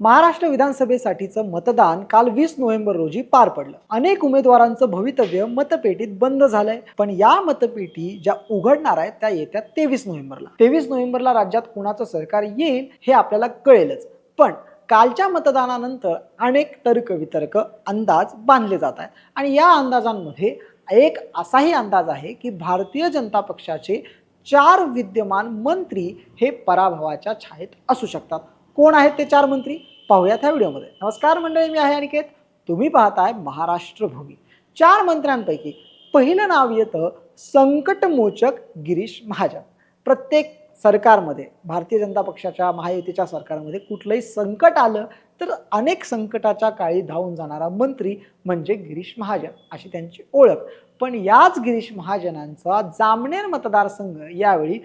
महाराष्ट्र विधानसभेसाठीचं मतदान काल वीस नोव्हेंबर रोजी पार पडलं. अनेक उमेदवारांचं भवितव्य मतपेटीत बंद झालंय. पण या मतपेटी ज्या उघडणार आहेत त्या येत्या तेवीस नोव्हेंबरला. तेवीस नोव्हेंबरला राज्यात कुणाचं सरकार येईल हे आपल्याला कळेलच. पण कालच्या मतदानानंतर अनेक तर्क वितर्क अंदाज बांधले जात आहेत. आणि या अंदाजांमध्ये एक असाही अंदाज आहे की भारतीय जनता पक्षाचे चार विद्यमान मंत्री हे पराभवाच्या छायेत असू शकतात. कोण आहेत ते चार मंत्री? पाहूयात ह्या व्हिडिओमध्ये. नमस्कार मंडळी मी आहे अनिकेत. तुम्ही पाहताय महाराष्ट्र भूमी चार मंत्र्यांपैकी पहिलं नाव येतं संकटमोचक गिरीश महाजन. प्रत्येक सरकारमध्ये भारतीय जनता पक्षाच्या महायुतीच्या सरकारमध्ये कुठलंही संकट आलं तर अनेक संकटाच्या काळी धावून जाणारा मंत्री म्हणजे गिरीश महाजन अशी त्यांची ओळख. पण याच गिरीश महाजनांचा जामनेर मतदारसंघ यावेळी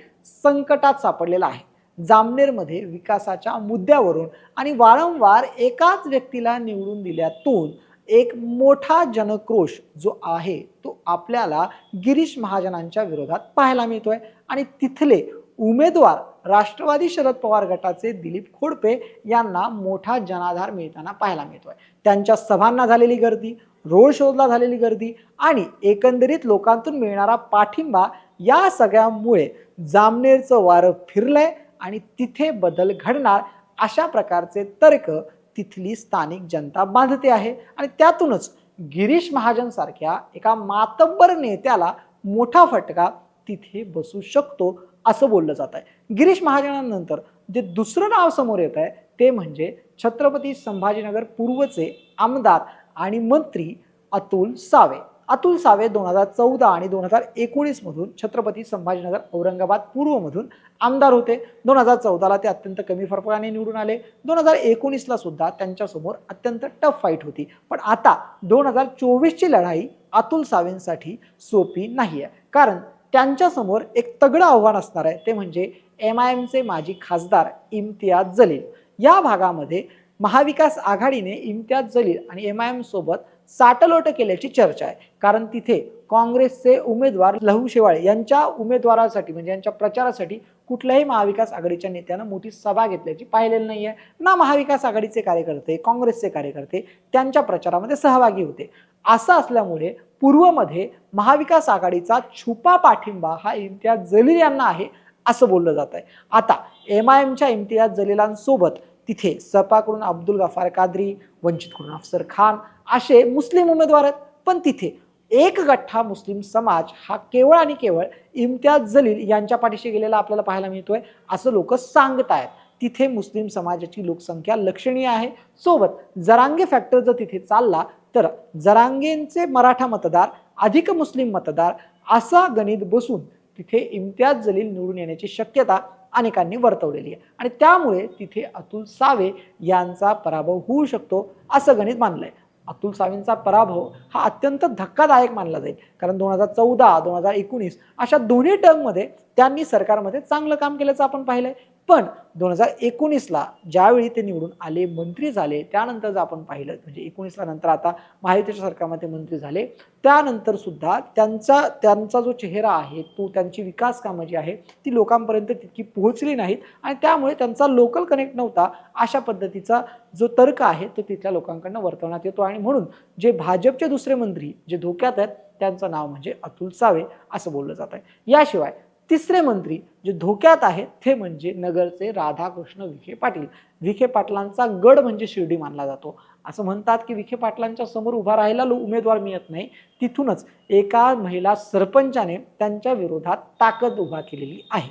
संकटात सापडलेला आहे. जामनेरमध्ये विकासाच्या मुद्द्यावरून आणि वारंवार एकाच व्यक्तीला निवडून दिल्यातून एक मोठा जनक्रोश जो आहे तो आपल्याला गिरीश महाजनांच्या विरोधात पाहायला मिळतोय. आणि तिथले उमेदवार राष्ट्रवादी शरद पवार गटाचे दिलीप खोडपे यांना मोठा जनाधार मिळताना पाहायला मिळतोय. त्यांच्या सभांना झालेली गर्दी रोड शोजला झालेली गर्दी आणि एकंदरीत लोकांतून मिळणारा पाठिंबा या सगळ्यामुळे जामनेरचं वारं फिरलंय. आणि तिथे बदल घडणार अशा प्रकारचे तर्क तिथली स्थानिक जनता बांधते आहे. आणि त्यातूनच गिरीश महाजन सारख्या एका मातब्बर नेत्याला मोठा फटका तिथे बसू शकतो असं बोललं जात आहे. गिरीश महाजनानंतर जे दुसरं नाव समोर येत आहे ते म्हणजे छत्रपती संभाजीनगर पूर्वचे आमदार आणि मंत्री अतुल सावे. अतुल सावे दोन हजार चौदा आणि दोन हजार एकोणीसमधून छत्रपती संभाजीनगर औरंगाबाद पूर्वमधून आमदार होते. दोन हजार चौदाला ते अत्यंत कमी फरकाने निवडून आले. दोन हजार एकोणीसला सुद्धा त्यांच्यासमोर अत्यंत टफ फाईट होती. पण आता दोन हजार चोवीसची लढाई अतुल सावेंसाठी सोपी नाही आहे कारण त्यांच्यासमोर एक तगडं आव्हान असणार आहे. ते म्हणजे एम आय एमचे माजी खासदार इम्तियाज जलील. या भागामध्ये महाविकास आघाडीने इम्तियाज जलील आणि एम आय एमसोबत साटलोट केल्याची चर्चा आहे. कारण तिथे काँग्रेसचे उमेदवार लहू शेवाळे यांच्या उमेदवारासाठी म्हणजे यांच्या प्रचारासाठी कुठल्याही महाविकास आघाडीच्या नेत्यानं मोठी सभा घेतल्याची पाहिलेली नाही आहे ना महाविकास आघाडीचे कार्यकर्ते काँग्रेसचे कार्यकर्ते त्यांच्या प्रचारामध्ये सहभागी होते. असं असल्यामुळे पूर्वमध्ये महाविकास आघाडीचा छुपा पाठिंबा हा इम्तियाज जलील यांना आहे असं बोललं जात आहे आता एम आय एमच्या इम्तियाज जलीलांसोबत तिथे सपाकडून अब्दुल गफार कादरी वंचितकडून अफसर खान असे मुस्लिम उमेदवार आहेत. पण तिथे एक गठ्ठा मुस्लिम समाज हा केवळ आणि केवळ इम्तियाज जलील यांच्या पाठीशी गेलेला आपल्याला पाहायला मिळतोय असं लोक सांगत आहेत तिथे मुस्लिम समाजाची लोकसंख्या लक्षणीय आहे. सोबत जरांगे फॅक्टर जर तिथे चालला तर जरांगेंचे मराठा मतदार अधिक मुस्लिम मतदार असा गणित बसून तिथे इम्तियाज जलील निवडून येण्याची शक्यता अनेकांनी वर्तवलेली आहे. आणि त्यामुळे तिथे अतुल सावे यांचा पराभव होऊ शकतो असं गणित मानलं आहे अतुल सावेंचा पराभव हा अत्यंत धक्कादायक मानला जाईल. कारण दोन हजार चौदा दोन हजार एकोणीस अशा दोन्ही टर्ममध्ये त्यांनी सरकारमध्ये चांगलं काम केल्याचं आपण पाहिलं आहे पण दोन हजार एकोणीसला ज्यावेळी ते निवडून आले मंत्री झाले त्यानंतर जर आपण पाहिलं म्हणजे एकोणीसला नंतर आता महायुतीच्या सरकारमध्ये मंत्री झाले त्यानंतर सुद्धा त्यांचा त्यांचा जो चेहरा आहे तो त्यांची विकास कामं जी आहे ती लोकांपर्यंत तितकी पोहोचली नाहीत आणि त्यामुळे त्यांचा लोकल कनेक्ट नव्हता अशा पद्धतीचा जो तर्क आहे तो तिथल्या लोकांकडनं वर्तवण्यात येतो आणि म्हणून जे भाजपचे दुसरे मंत्री जे धोक्यात आहेत त्यांचं नाव म्हणजे अतुल सावे असं बोललं जात आहे याशिवाय तिसरे मंत्री जे धोक्यात आहेत ते म्हणजे नगरचे राधाकृष्ण विखे पाटील. विखे पाटलांचा गड म्हणजे शिर्डी मानला जातो. असं म्हणतात की विखे पाटलांच्या समोर उभा राहायला उमेदवार मिळत नाही. तिथूनच एका महिला सरपंचाने त्यांच्या विरोधात ताकद उभा केलेली आहे.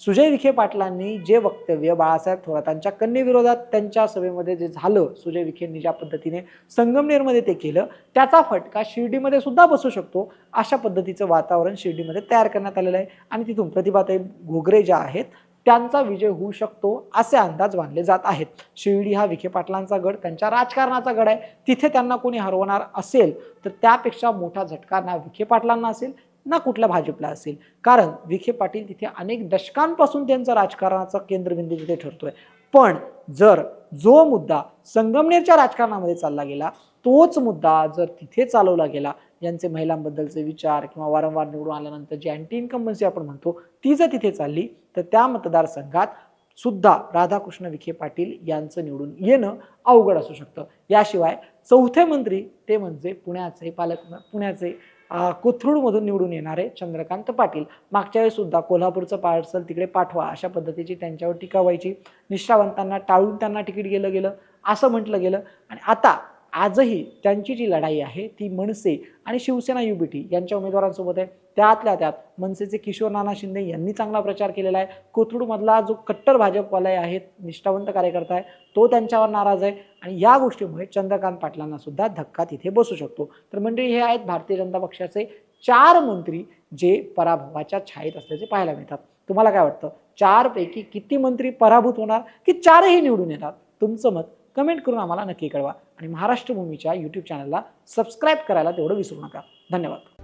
सुजय विखे पाटलांनी जे वक्तव्य बाळासाहेब थोरातांच्या कन्येविरोधात त्यांच्या सभेमध्ये जे झालं सुजय विखेंनी ज्या पद्धतीने संगमनेरमध्ये ते केलं त्याचा फटका शिर्डीमध्ये सुद्धा बसू शकतो अशा पद्धतीचं वातावरण शिर्डीमध्ये तयार करण्यात आलेलं आहे. आणि तिथून प्रतिभाताई घोगरे ज्या आहेत त्यांचा विजय होऊ शकतो असे अंदाज बांधले जात आहेत. शिर्डी हा विखे पाटलांचा गड त्यांच्या राजकारणाचा गड आहे. तिथे त्यांना कोणी हरवणार असेल तर त्यापेक्षा मोठा झटका ना विखे पाटलांना असेल ना कुठल्या भाजपला असेल. कारण विखे पाटील तिथे अनेक दशकांपासून त्यांचा राजकारणाचा केंद्रबिंदू तिथे ठरतोय. पण जर जो मुद्दा संगमनेरच्या राजकारणामध्ये चालला गेला तोच मुद्दा जर तिथे चालवला गेला यांचे महिलांबद्दलचे विचार किंवा वारंवार निवडून आल्यानंतर जी अँटी इन्कम्बन्सी आपण म्हणतो ती जर तिथे चालली तर त्या मतदारसंघात सुद्धा राधाकृष्ण विखे पाटील यांचं निवडून येणं अवघड असू शकतं. याशिवाय चौथे मंत्री ते म्हणजे पुण्याचे पालक पुण्याचे कोथरूडमधून निवडून येणारे चंद्रकांत पाटील. मागच्या वेळेस सुद्धा कोल्हापूरचं पार्सल तिकडे पाठवा अशा पद्धतीची त्यांच्यावर टीका व्हायची. निष्ठावंतांना टाळून त्यांना तिकीट गेलं गेलं असं म्हटलं गेलं. आणि आता आजही त्यांची जी लढाई आहे ती मनसे आणि शिवसेना युबीटी यांच्या उमेदवारांसोबत आहे. त्यातल्या त्यात मनसेचे किशोर नाना शिंदे यांनी चांगला प्रचार केलेला आहे. कोथरूडमधला जो कट्टर भाजपवाला आहे निष्ठावंत कार्यकर्ता आहे तो त्यांच्यावर नाराज आहे. आणि या गोष्टीमुळे चंद्रकांत पाटलांना सुद्धा धक्का तिथे बसू शकतो. तर मंडळी हे आहेत भारतीय जनता पक्षाचे चार मंत्री जे पराभवाच्या छायेत असल्याचे पाहायला मिळतात. तुम्हाला काय वाटतं? चारपैकी किती मंत्री पराभूत होणार? की चारही निवडून येतात? तुमचं मत कमेंट करून आम्हाला नक्की कळवा. आणि महाराष्ट्र भूमीच्या यूट्यूब चॅनलला सबस्क्राईब करायला तेवढं विसरू नका. धन्यवाद.